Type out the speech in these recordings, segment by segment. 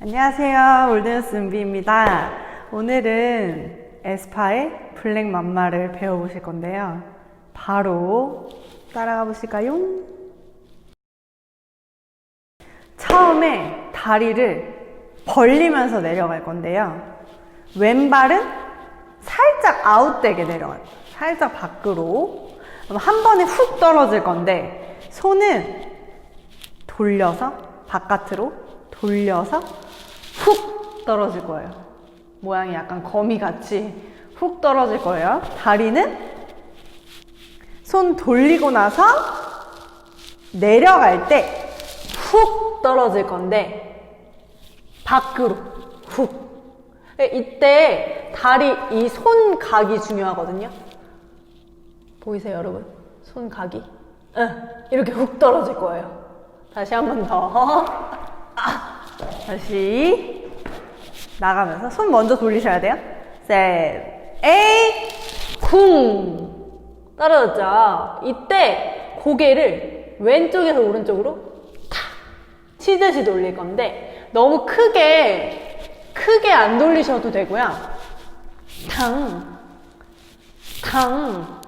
안녕하세요. 올드뉴스 은비입니다. 오늘은 에스파의 블랙 맘마를 배워보실 건데요. 바로 따라가 보실까요? 처음에 다리를 벌리면서 내려갈 건데요. 왼발은 살짝 아웃되게 내려갈 거예요. 살짝 밖으로. 한 번에 훅 떨어질 건데, 손은 돌려서 바깥으로 돌려서 훅 떨어질 거예요. 모양이 약간 거미 같이 훅 떨어질 거예요. 다리는 손 돌리고 나서 내려갈 때 훅 떨어질 건데 밖으로 훅. 이때 다리 이 손각이 중요하거든요. 보이세요, 여러분? 손각이? 응, 이렇게 훅 떨어질 거예요. 다시 한 번 더. 아, 다시 나가면서 손 먼저 돌리셔야 돼요. 셋, 에이, 쿵 떨어졌죠. 이때 고개를 왼쪽에서 오른쪽으로 탁 치듯이 돌릴 건데 너무 크게 크게 안 돌리셔도 되고요. 탕, 탕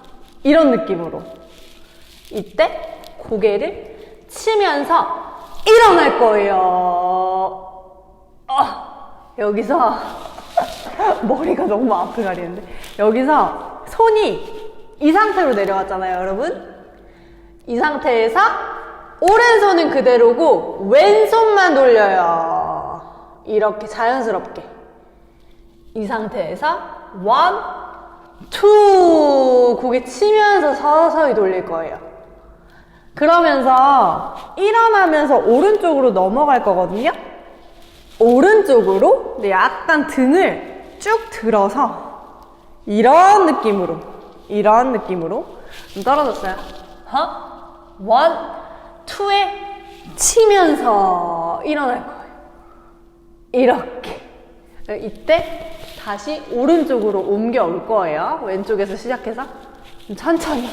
이런 느낌으로 이때 고개를 치면서 일어날 거예요. 어, 여기서 머리가 너무 아프 가리는데 여기서 손이 이 상태로 내려왔잖아요, 여러분. 이 상태에서 오른손은 그대로고 왼손만 돌려요. 이렇게 자연스럽게. 이 상태에서 원, 투 고개 치면서 서서히 돌릴 거예요. 그러면서 일어나면서 오른쪽으로 넘어갈 거거든요. 오른쪽으로 약간 등을 쭉 들어서 이런 느낌으로 이런 느낌으로 좀 떨어졌어요. huh? 원, 투에 치면서 일어날 거예요. 이렇게. 이때 다시 오른쪽으로 옮겨올 거예요. 왼쪽에서 시작해서 천천히.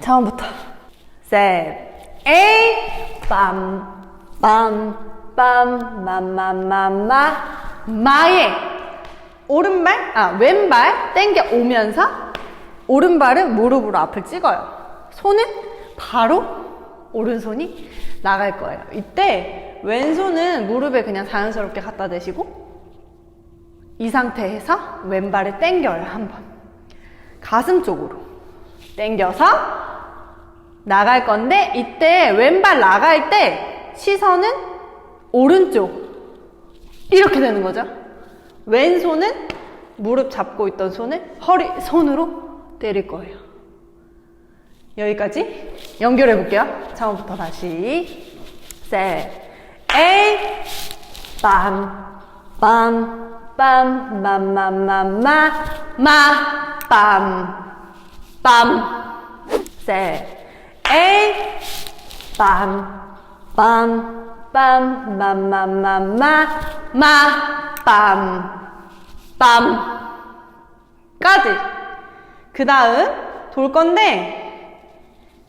처음부터. 셋, 에이, 빰, 빰, 빰, 마마마마, 마의 오른발, 아, 왼발 땡겨 오면서 오른발은 무릎으로 앞을 찍어요. 손은 바로 오른손이 나갈 거예요. 이때 왼손은 무릎에 그냥 자연스럽게 갖다 대시고 이 상태에서 왼발을 땡겨요, 한 번. 가슴 쪽으로. 땡겨서 나갈 건데, 이때 왼발 나갈 때 시선은 오른쪽. 이렇게 되는 거죠. 왼손은 무릎 잡고 있던 손을 허리, 손으로 때릴 거예요. 여기까지 연결해 볼게요. 처음부터 다시. 셋, 에이, 빰, 빰, 빰, 마 마 마 마, 마, 빰, 빰. 셋, 에이, 빰, 빰, 빰, 마 마 마 마, 마, 빰, 빰. 까지. 그 다음 돌 건데,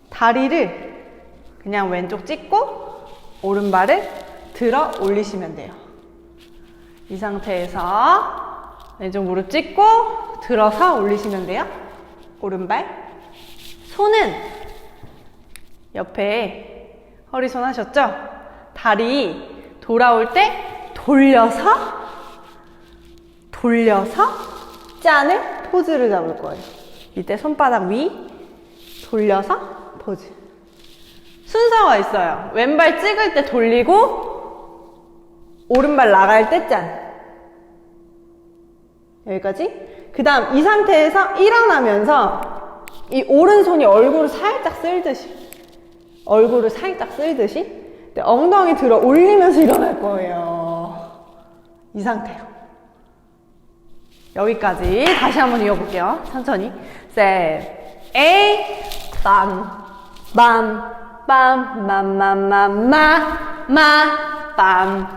다리를 그냥 왼쪽 찍고, 오른발을 들어 올리시면 돼요. 이 상태에서 왼쪽 무릎 찍고 들어서 올리시면 돼요. 오른발. 손은 옆에 허리손 하셨죠? 다리 돌아올 때 돌려서 돌려서 짠을 포즈를 잡을 거예요. 이때 손바닥 위 돌려서 포즈. 순서가 있어요. 왼발 찍을 때 돌리고 오른발 나갈 때 짠. 여기까지. 그 다음 이 상태에서 일어나면서 이 오른손이 얼굴을 살짝 쓸듯이 얼굴을 살짝 쓸듯이 네, 엉덩이 들어 올리면서 일어날 거예요. 이 상태로. 여기까지 다시 한번 이어볼게요. 천천히. 셋, 에이, 빰, 빰, 빰, 마마마마, 마, 빰,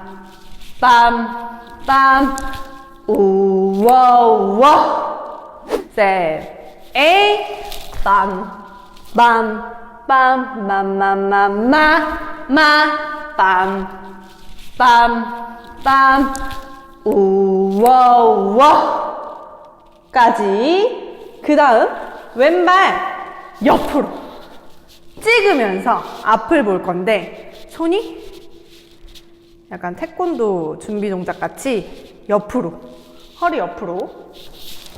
빰, 빰, 우와, 우와. 셋, 에이, 빰, 빰, 빰, 마 마 마 마, 마, 빰, 빰, 빰, 우와, 우와. 까지. 그 다음, 왼발 옆으로. 찍으면서 앞을 볼 건데, 손이 약간 태권도 준비 동작 같이 옆으로. 허리 옆으로.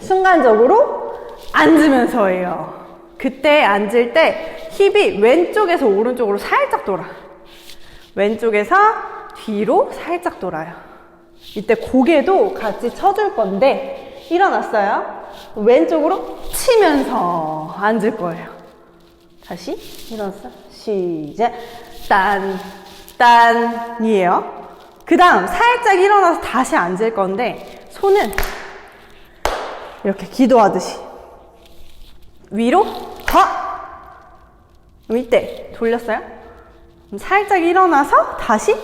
순간적으로 앉으면서예요. 그때 앉을 때 힙이 왼쪽에서 오른쪽으로 살짝 돌아. 왼쪽에서 뒤로 살짝 돌아요. 이때 고개도 같이 쳐줄 건데 일어났어요. 왼쪽으로 치면서 앉을 거예요. 다시 일어났어. 시작. 딴, 딴이에요. 그 다음 살짝 일어나서 다시 앉을 건데 손은 이렇게 기도하듯이 위로 더 그럼 이때 돌렸어요? 그럼 살짝 일어나서 다시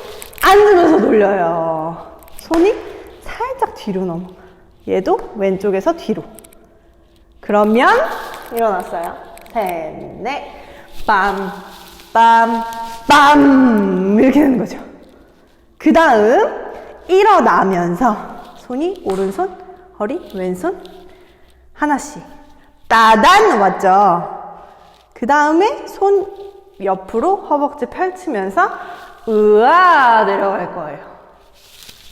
앉으면서 돌려요. 손이 살짝 뒤로 넘어. 얘도 왼쪽에서 뒤로. 그러면 일어났어요. 셋 넷 빰 빰 빰. 이렇게 되는 거죠. 그 다음 일어나면서 손이 오른손 허리 왼손 하나씩. 따단 왔죠 그 다음에 손 옆으로 허벅지 펼치면서 으아 내려갈 거예요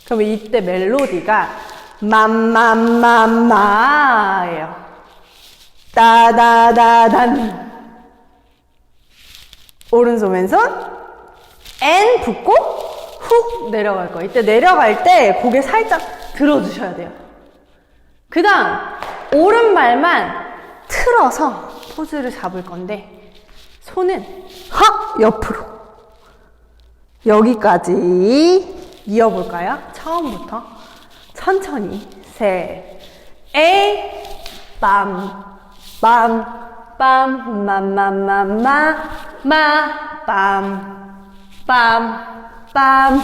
그럼 이때 멜로디가 맘맘맘마예요 따다다단 오른손 왼손 N 붙고 훅 내려갈 거예요. 이때 내려갈 때 고개 살짝 들어주셔야 돼요. 그 다음 오른발만 틀어서 포즈를 잡을 건데 손은 확 옆으로. 여기까지 이어볼까요? 처음부터 천천히. 셋 에이 빰 빰, 빰, 마마마마, 마, 빰, 빰, 빰,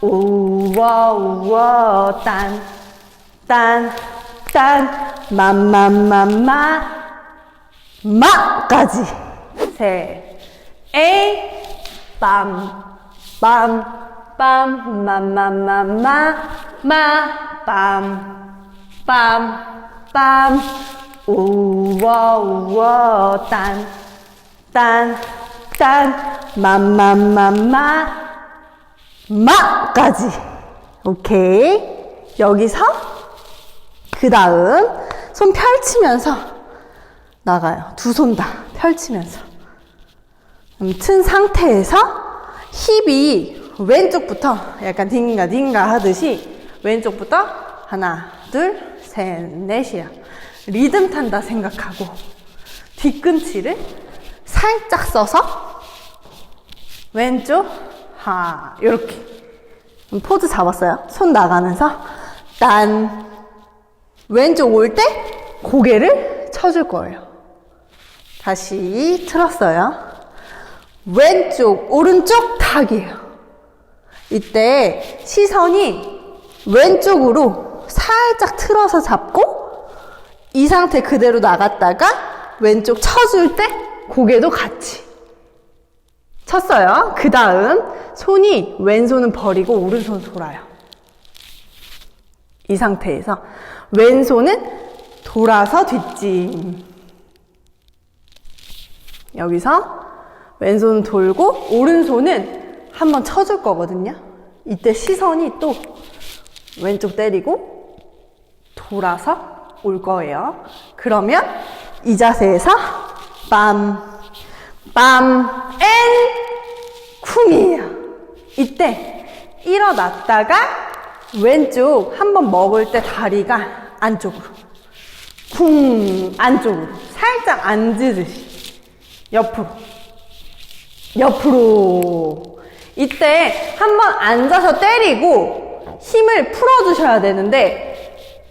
우와, 우와, 딴, 딴, 딴, 마마마마, 마까지. 셋, 에이, 빰, 빰, 빰, 마마마마, 마, 빰, 빰, 빰, 우와 우와 딴, 딴, 딴, 맘맘맘마, 마까지. 오케이. 여기서 그 다음 손 펼치면서 나가요. 두 손 다 펼치면서. 음, 튼 상태에서 힙이 왼쪽부터 약간 딩가 딩가 하듯이 왼쪽부터 하나, 둘, 셋, 넷이야. 리듬 탄다 생각하고 뒤꿈치를 살짝 써서 왼쪽 하 이렇게 포즈 잡았어요. 손 나가면서 딴 왼쪽 올 때 고개를 쳐줄 거예요. 다시 틀었어요. 왼쪽 오른쪽 탁이에요. 이때 시선이 왼쪽으로 살짝 틀어서 잡고 이 상태 그대로 나갔다가 왼쪽 쳐줄 때 고개도 같이 쳤어요. 그 다음 손이 왼손은 버리고 오른손 돌아요. 이 상태에서 왼손은 돌아서 뒷짐. 여기서 왼손 돌고 오른손은 한번 쳐줄 거거든요. 이때 시선이 또 왼쪽 때리고 돌아서 올 거예요. 그러면 이 자세에서 빰, 빰, 앤, 쿵이에요. 이때 일어났다가 왼쪽 한번 먹을 때 다리가 안쪽으로. 쿵, 안쪽으로. 살짝 앉으듯이. 옆으로. 옆으로. 이때 한번 앉아서 때리고 힘을 풀어주셔야 되는데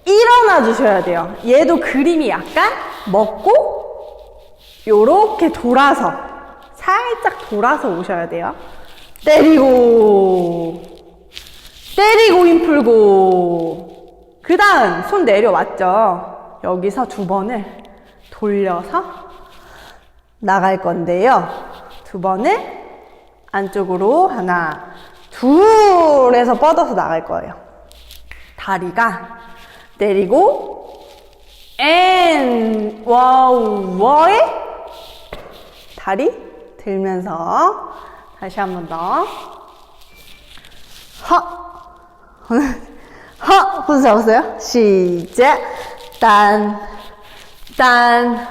일어나 주셔야 돼요. 얘도 그림이 약간 먹고 요렇게 돌아서 살짝 돌아서 오셔야 돼요. 때리고 때리고 힘 풀고 그 다음 손 내려왔죠. 여기서 두 번을 돌려서 나갈 건데요. 두 번을 안쪽으로 하나 둘 오른쪽에서 뻗어서 나갈 거예요. 다리가 내리고 앤 와우 와이 다리 들면서 다시 한 번 더. 허. 허. 호수 잡았어요? 시작. 딴. 딴.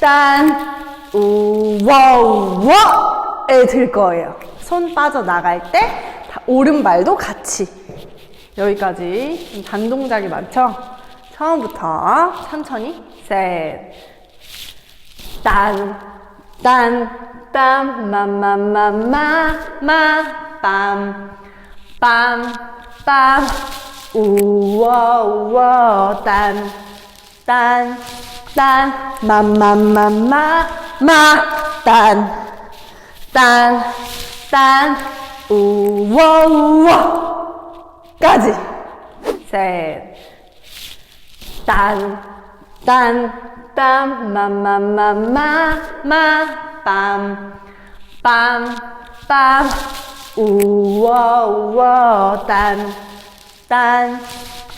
딴. 우와우 와에 들 거예요. 손 빠져나갈 때 다- 오른발도 같이. 여기까지 좀 단동작이 많죠? 처음부터 천천히 셋. 딴, 딴, 딴, 마 마 마 마, 마, 빰, 빰, 빰, 우와, 우와, 딴, 딴, 딴, 마마마마, 마, 딴, 딴, 딴, 우와, 우와, 까지. 셋. 딴, 딴, 딴, 마마마마, 마, 빰, 빰, 빰, 우와, 우와, 딴, 딴,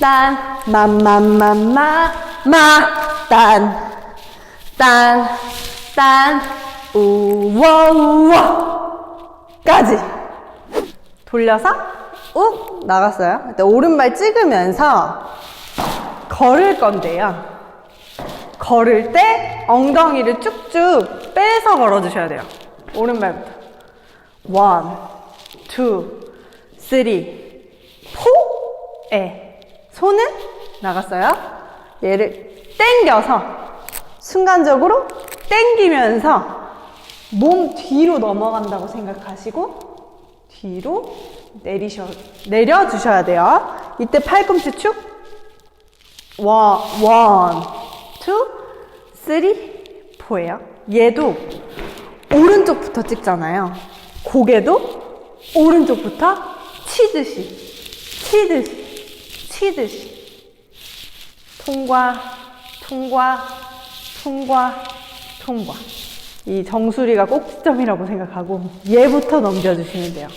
딴, 마마마마, 마, 딴, 딴, 딴, 우와, 우와, 까지. 돌려서 욱 나갔어요. 오른발 찍으면서 걸을 건데요. 걸을 때 엉덩이를 쭉쭉 빼서 걸어주셔야 돼요. 오른발부터. 원, 투, 쓰리, 포, 에. 손은 나갔어요. 얘를 당겨서 순간적으로 당기면서 몸 뒤로 넘어간다고 생각하시고 뒤로 내리셔, 내려주셔야 돼요. 이때 팔꿈치 축. 원, 원, 투, 쓰리, 포예요. 얘도 오른쪽부터 찍잖아요. 고개도 오른쪽부터 치듯이, 치듯이, 치듯이. 통과, 통과, 통과, 통과. 이 정수리가 꼭지점이라고 생각하고 얘부터 넘겨주시면 돼요.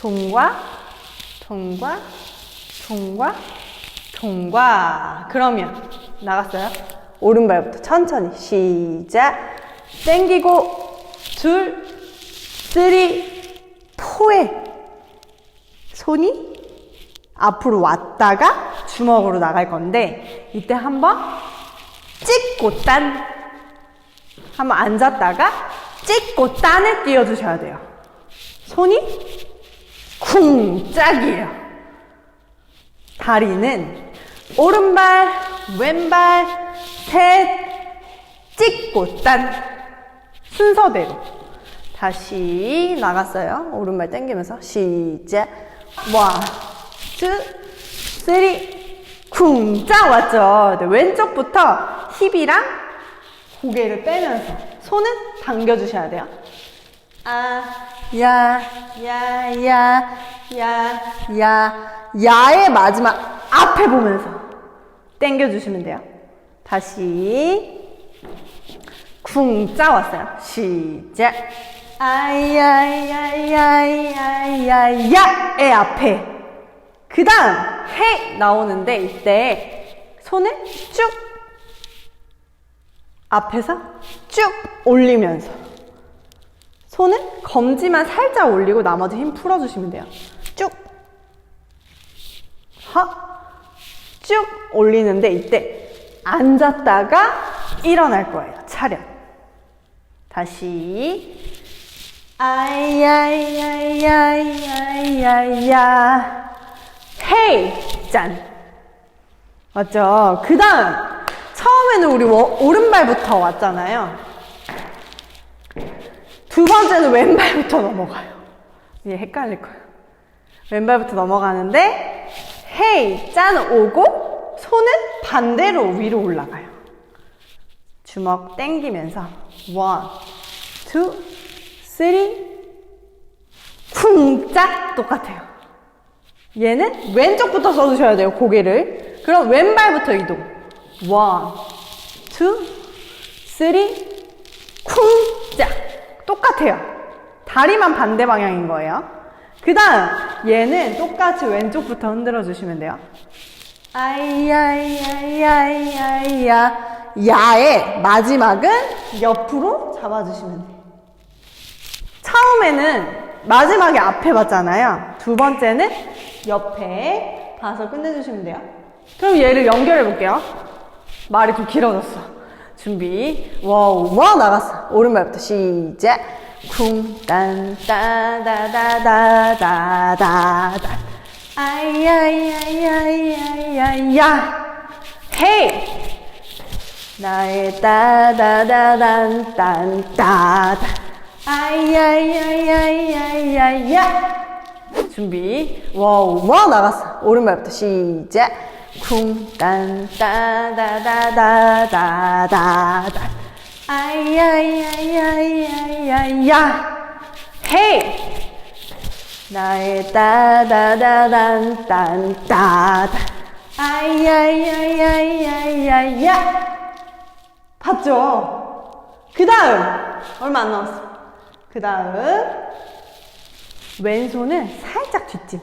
통과, 통과, 통과, 통과. 그러면 나갔어요. 오른발부터 천천히 시작. 당기고 둘, 쓰리, 포에 손이 앞으로 왔다가 주먹으로 나갈 건데 이때 한번 찍고 딴 한번 앉았다가 찍고 딴을 띄워주셔야 돼요. 손이 쿵 짝이에요. 다리는 오른발, 왼발, 셋, 찍고 딴 순서대로 다시 나갔어요. 오른발 당기면서 시작. 원, 투, 쓰리, 쿵짝 왔죠. 네, 왼쪽부터 힙이랑 고개를 빼면서 손은 당겨주셔야 돼요. 아, 야, 야, 야, 야, 야, 야의 마지막 앞에 보면서 당겨주시면 돼요. 다시 쿵짜 왔어요. 시작. 아야야야야야의 앞에 그 다음 해 나오는데 이때 손을 쭉 앞에서 쭉 올리면서 손은 검지만 살짝 올리고 나머지 힘 풀어주시면 돼요. 쭉. 하. 쭉 올리는데 이때 앉았다가 일어날 거예요. 차렷. 다시. 아야야야야야야. 헤이. 짠. 맞죠? 그 다음. 처음에는 우리 워- 오른발부터 왔잖아요. 두 번째는 왼발부터 넘어가요. 이게 헷갈릴 거예요. 왼발부터 넘어가는데, 헤이, 짠 오고, 손은 반대로 위로 올라가요. 주먹 당기면서, 원, 투, 쓰리, 쿵짝 똑같아요. 얘는 왼쪽부터 써주셔야 돼요, 고개를. 그럼 왼발부터 이동. 원, 투, 쓰리, 쿵짝. 똑같아요. 다리만 반대 방향인 거예요. 그 다음, 얘는 똑같이 왼쪽부터 흔들어 주시면 돼요. 아이야이야이야이야. 야의 마지막은 옆으로 잡아주시면 돼요. 처음에는 마지막에 앞에 봤잖아요. 두 번째는 옆에 봐서 끝내주시면 돼요. 그럼 얘를 연결해 볼게요. 말이 좀 길어졌어. 준비. 와우, 와, 나갔어. 오른발부터 시작. 쿵, 딴, 따 다 다 다 다 다다다. 아이야이야이야이야이야. 헤이! 나의 따다다단, 딴, 따다. 아이야이야이야이야이야. 준비. 와우, 와, 나갔어. 오른발부터 시작. 쿵, 딴, 따다다다다다다. 아이야이야이야이야이야. 헤이! 나의 따다다단, 딴, 따다. 아이야이야이야이야이야. 봤죠? 그 다음. 얼마 안 남았어. 그 다음. 왼손은 살짝 뒷짐.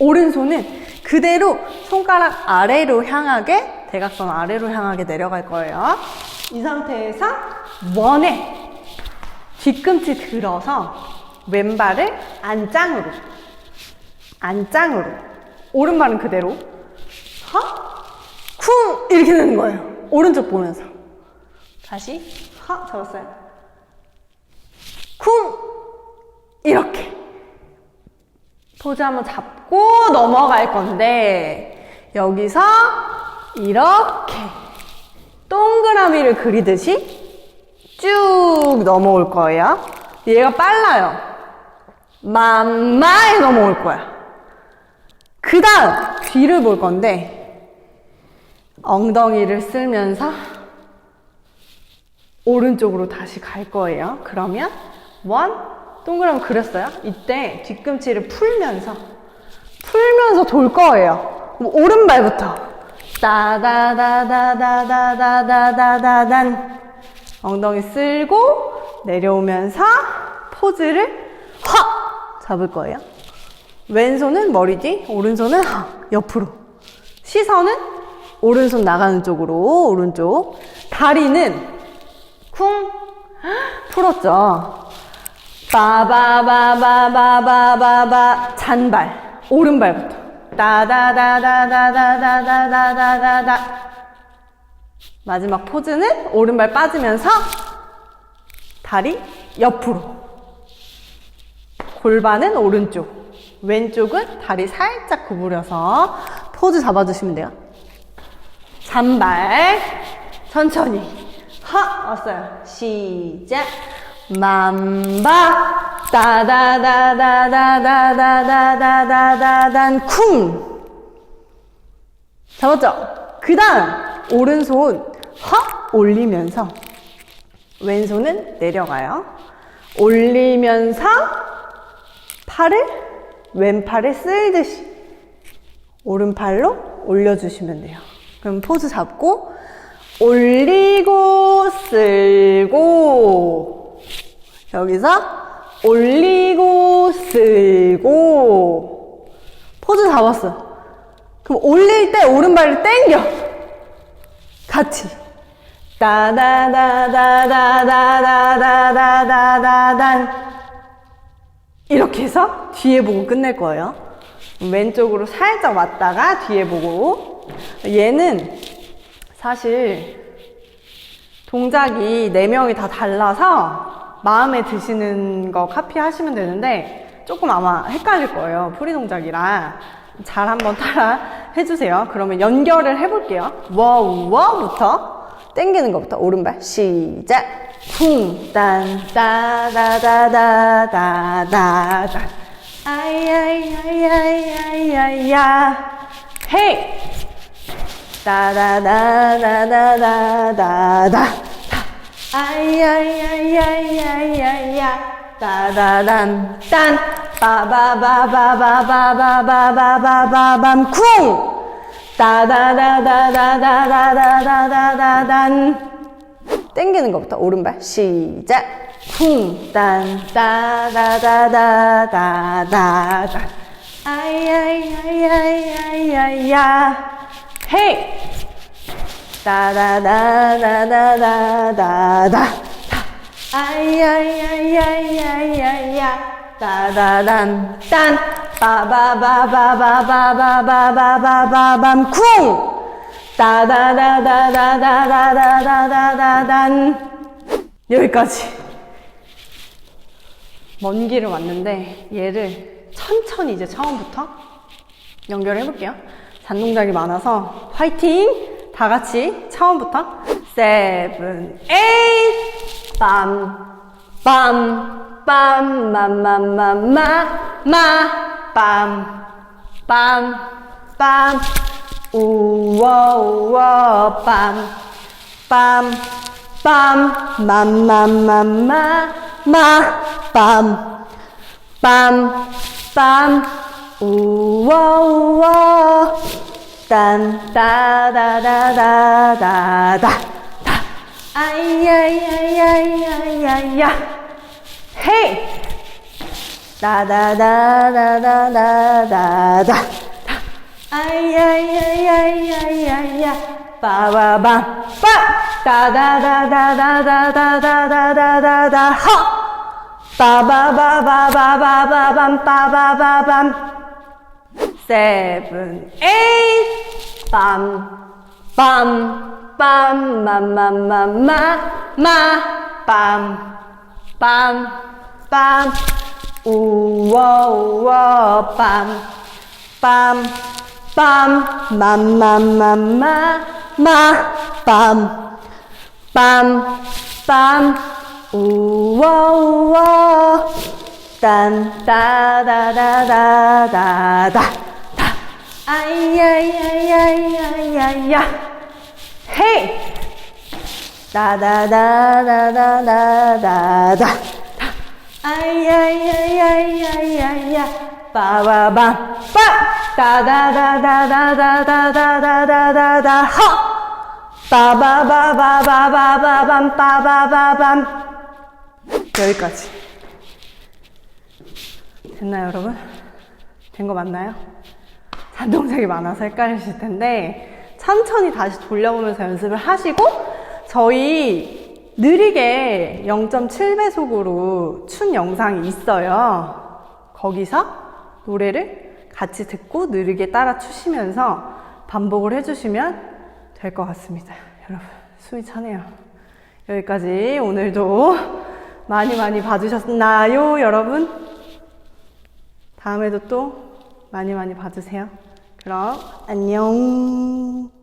오른손은 그대로 손가락 아래로 향하게, 대각선 아래로 향하게 내려갈 거예요. 이 상태에서 원에 뒤꿈치 들어서 왼발을 안짱으로, 안짱으로, 오른발은 그대로, 하, 쿵! 이렇게 되는 거예요. 오른쪽 보면서. 다시, 하, 잡았어요. 쿵! 이렇게. 포즈 한번 잡고 넘어갈 건데, 여기서 이렇게 동그라미를 그리듯이 쭉 넘어올 거예요. 얘가 빨라요. 맘마에 넘어올 거야. 그 다음, 뒤를 볼 건데, 엉덩이를 쓸면서 오른쪽으로 다시 갈 거예요. 그러면 원 동그라미 그렸어요. 이때 뒤꿈치를 풀면서 풀면서 돌 거예요. 그럼 오른발부터 따다다다다다다다다단 엉덩이 쓸고 내려오면서 포즈를 확 잡을 거예요. 왼손은 머리 뒤, 오른손은 옆으로. 시선은 오른손 나가는 쪽으로 오른쪽. 다리는 쿵 풀었죠. 바바바바바바바바. 잔발 오른발부터. 따다다다다다다다다다다. 마지막 포즈는 오른발 빠지면서 다리 옆으로. 골반은 오른쪽 왼쪽은 다리 살짝 구부려서 포즈 잡아주시면 돼요. 잔발 천천히. 하 왔어요. 시작. 맘바 따다다다다다다다다다단 쿵 잡았죠? 그 다음 오른손 하 올리면서 왼손은 내려가요. 올리면서 팔을 왼팔을 쓸듯이 오른팔로 올려주시면 돼요. 그럼 포즈 잡고 올리고 쓸고 여기서 올리고 쓸고 포즈 잡았어. 그럼 올릴 때 오른발을 당겨. 같이. 따다다다다다다다다다단 이렇게 해서 뒤에 보고 끝낼 거예요. 왼쪽으로 살짝 왔다가 뒤에 보고 얘는 사실 동작이 네명이다 달라서 마음에 드시는 거 카피하시면 되는데 조금 아마 헷갈릴 거예요. 프리 동작이라. 잘 한번 따라 해주세요. 그러면 연결을 해볼게요. 워우, 워부터 땡기는 것부터 오른발 시작. 쿵, 딴, 따 다 다 다 다 다다다. 아이야이야이야이야이야. 헤이! 따다다다다다다다 아야야야야야야 따다단 딴 빠바바바바바바바바바바밤 쿵 따다다다다다다다다다단 땡기는 것부터 오른발 시작 쿵, 딴, 따다다다다다다. 아이야이야이야이야이야. 헤이! 따다다다다다다다. 아이야이야이야이야이야. 따다단, 딴. 빠바바바바바바바바바밤 쿵! 따다다다다다다다다다단. 여기까지. 먼 길을 왔는데 얘를 천천히 이제 처음부터 연결해 볼게요. 잔동작이 많아서 화이팅! 다 같이 처음부터? 세븐 에잇! 빰 빰, 빰, 마, 마, 마, 마, 마, 빰, 빰, 빰, 우와, 우와, 빰, 빰, 빰, 마, 마, 마, 마, 마, 빰, 빰, 빰, 우와, 우와, 딴, 따다다다다다, 다, 아이야야야야야야, 헤이! 다다다다다다다다. 아야야야야야야. 빠바밤 빠. 다다다다다다다다다다다. 허. 빠바바바바바바밤 빠바바밤. 세븐 에잇 빰. 빰. 빰. 마 마 마 마. 마. 빰. 빰. 빰, 우와, 우와, 빰, 빰, 빰, 맘맘맘마, 마, 빰, 빰, 빰, 우와, 우와, 딴, 따다다다다다, 다, 아이야야야야야야, 헤이! 다다다다다다다다. 아야야야야야야 빠바밤 빠 다다다다다다다다다다다 허 빠바바바바바바밤 빠바바밤 여기까지 됐나요 여러분? 된 거 맞나요? 잔동작이 많아서 헷갈리실 텐데 천천히 다시 돌려보면서 연습을 하시고 저희 느리게 0.7배속으로 춘 영상이 있어요. 거기서 노래를 같이 듣고 느리게 따라 추시면서 반복을 해주시면 될 것 같습니다. 여러분, 숨이 차네요. 여기까지 오늘도 많이 많이 봐주셨나요, 여러분? 다음에도 또 많이 많이 봐주세요. 그럼 안녕.